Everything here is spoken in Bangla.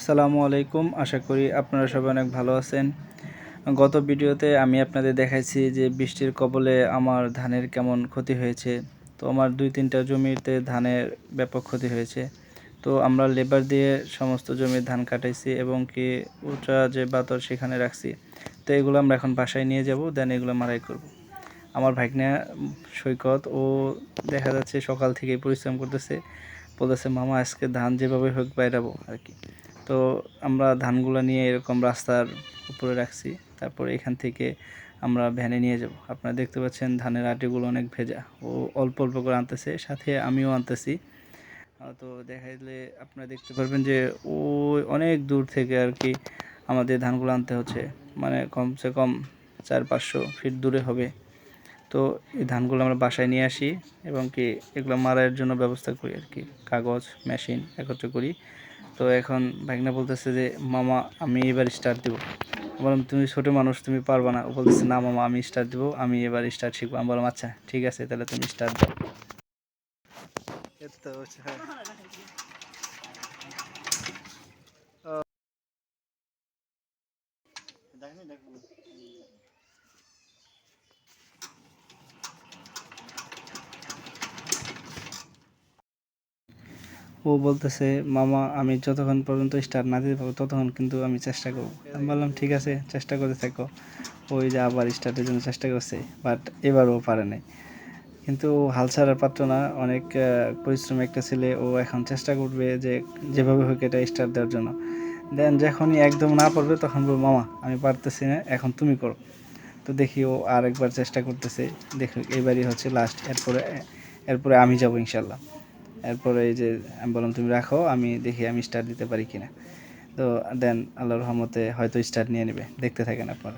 আসসালামু আলাইকুম। আশা করি আপনারা সবাই অনেক ভালো আছেন। গত ভিডিওতে আমি আপনাদের দেখাইছি যে বৃষ্টির কবলে আমার ধানের কেমন ক্ষতি হয়েছে। তো আমার দুই তিনটা জমিতে ধানের ব্যাপক ক্ষতি হয়েছে। তো আমরা লেবার দিয়ে সমস্ত জমির ধান কাটাইছি এবং কি উঁচা যে বাতর সেখানে রাখছি, তো এগুলো আমরা এখন বাসায় নিয়ে যাব, দেন এগুলো মারাই করব। আমার ভাগ্না সৈকত, ও দেখা যাচ্ছে সকাল থেকেই পরিশ্রম করতেছে। বলতেছে মামা, আজকে ধান যেভাবে হোক বাইরাবো আর কি। তো আমরা ধানগুলো নিয়ে এরকম রাস্তার উপরে রাখছি। তারপরে এখান থেকে আমরা ভ্যানে নিয়ে যাব। আপনারা দেখতে পাচ্ছেন ধানের আটিগুলো অনেক ভেজা। ও অল্প অল্প করে আনতেছে, সাথে আমিও আনতেছি। তো দেখা দেখাইলে আপনারা দেখতে পারবেন যে ও অনেক দূর থেকে আর কি আমাদের ধানগুলো আনতে হচ্ছে। মানে কমসে কম চার পাঁচশো ফিট দূরে হবে। তো এই ধানগুলো আমরা বাসায় নিয়ে আসি এবং কি এগুলো মারার জন্য ব্যবস্থা করি আর কি। কাগজ, মেশিন একত্র করি। তো এখন ভাগনা বলতেছে যে, মামা, আমি এবার স্টার্ট দেবো। বললাম, তুমি ছোটো মানুষ, তুমি পারবা না। ও বলতেছে, না মামা, আমি স্টার্ট দেবো, আমি এবার স্টার্ট শিখব। আমি বললাম আচ্ছা ঠিক আছে, তাহলে তুমি স্টার্ট দাও। ও বলতেছে, মামা, আমি যতক্ষণ পর্যন্ত স্টার্ট না দিতে পারব, ততক্ষণ কিন্তু আমি চেষ্টা করব। আমি বললাম, ঠিক আছে, চেষ্টা করতে থাকো ওই যে আবার স্টার্টের জন্য চেষ্টা করছে বাট এবারও পারে নাই। কিন্তু ও হাল ছাড়ার পাত্র না, অনেক পরিশ্রমী একটা ছেলে, ও এখন চেষ্টা করবে যে যেভাবে হোক এটা স্টার্ট দেওয়ার জন্য। দেন যখনই একদম না পারবে, তখন বলব, মামা, আমি পারতেছি না, এখন তুমি করো। তো দেখি ও আরেকবার চেষ্টা করতেছে দেখি এবারই হচ্ছে লাস্ট এরপরে এরপরে আমি যাব ইনশাল্লাহ। এরপরে এই যে আমি বললাম, তুমি রাখো, আমি দেখি আমি স্টার দিতে পারি কিনা। তো দেন, আল্লাহর রহমতে হয়তো স্টার নিয়ে নেবে। দেখতে থাকেন আপনারা।